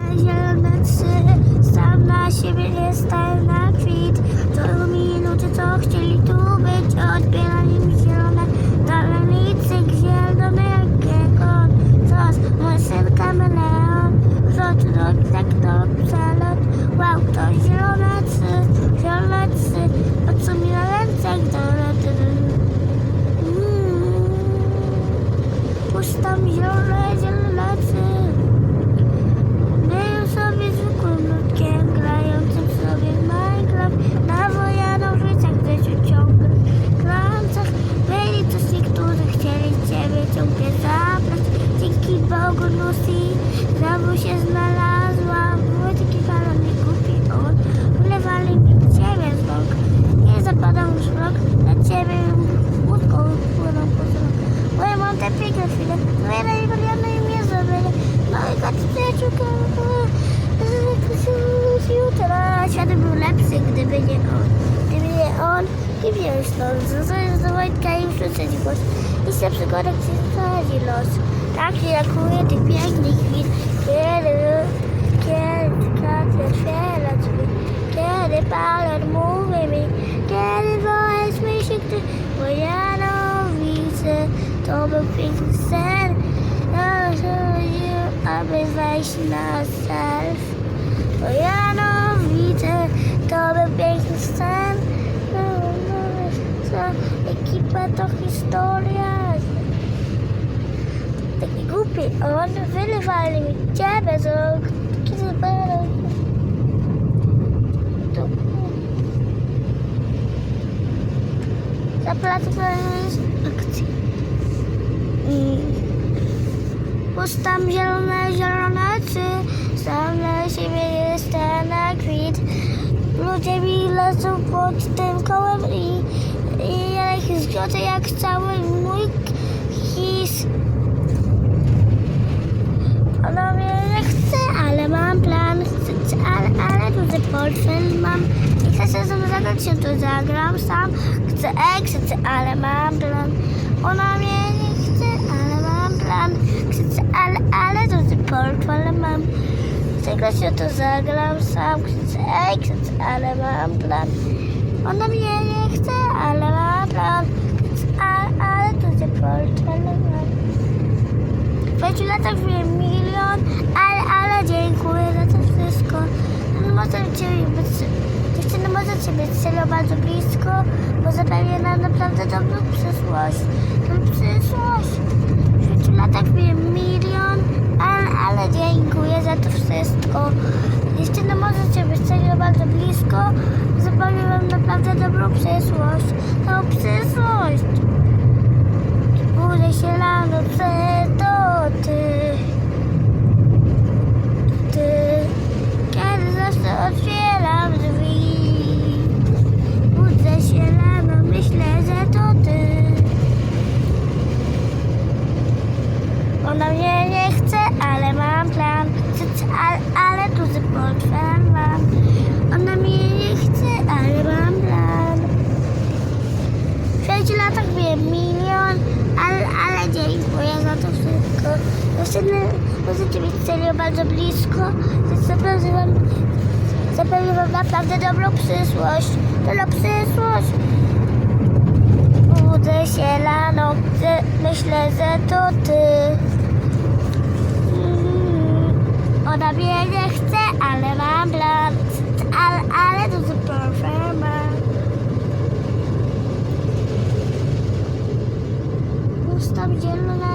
Zielone psy, sam na siebie nie stałem na kwit. To minuty, co chcieli tu być, odbierali mi zielone dalenicy, zielone jak gekon. Sos, mój syn kameleon, wzrot do tak do przelot. Wow, to zielone psy, zielone psy, po co mi na ręce, do Mm. Puszczam zielone, zielone psy. Byłem sobie zwykłym ludkiem, grającym sobie w Minecraft na wojanowicach, gdzie się ciągle kręcach. Byli też niektórzy chcieli ciebie ciągle zabrać. Lucy znowu się znalazła. Były taki falony głupi on. Wlewali mi ciebie z rąk. Nie zapadał już rok, na ciebie łódką płynął po wzrok. Bo ja mam te piękne chwile, twoje najulubione imię zrobione. No i przyjaciółka, jutra. Świat był lepszy, gdyby nie on. Gdyby nie on, nie wziąłeś stąd. Zostałeś do Wojtka i przyczeć głos. I się przygoda ci prowadzi los. Tak się jakuje tych pięknych chwil, kiedy, kiedy tkacz otwiera drzwi. Kiedy palor mówi mi, kiedy wołać się, gdy Wojanowice, to był piękny sen. Rozchodził, aby wejść na self. Wojanowice, to był piękny sen. Co, ekipa to historia. Taki głupi on, wylewali ciebie z. Kiedy będą... To... Zaplatowałem akcji. I... Pustam zielone, zielone czy sam na siebie jestem na kwit. Ludzie mi lecą pod tym kołem i, i ja ich zgodzę jak cały mój his. Ona mnie nie chce, ale mam plan, chcę, ale, ale duży portfel mam i chcę się zagrać, się tu zagram sam. Chcę eks, chcę, ale mam plan. Ona mnie nie chce, ale mam plan. Chcę, ale, ale duży portfel mam. Grać, się tu zagram sam. Chcę eks, chcę, ale mam plan. Ona mnie nie chce, ale mam plan. Chcę, ale, ale duży portfel pięciu latach wiem milion, ale, ale dziękuję za to wszystko. No może Ciebie być, dziewczyny, możecie być serio bardzo blisko, bo zapewnia nam naprawdę dobrą przyszłość. Tą przyszłość. W pięciu latach wiem milion, ale, ale dziękuję za to wszystko. Dziewczyny, możecie być serio bardzo blisko, zapewnia wam naprawdę dobrą przyszłość. Tą przyszłość. Budzę się rano, to ty. Ty. Kiedy zawsze otwieram drzwi. Budzę się rano, myślę, że to ty. Ona mnie nie chce, ale mam plan. Chcę, chcę, ale, ale duży portfel mam. Ona mnie nie chce, ale mam plan. W pięciu latach wiem milion, ale, ale dziękuję za to wszystko. Dziewczyny, możecie być serio bardzo blisko. Zapewnię wam, zapewnię wam naprawdę dobrą przyszłość. Dobrą przyszłość. Budzę się rano, myślę, że to ty. Mm, Ona mnie nie chce, ale mam plan. Ale, ale to super mam. Pustam zielona,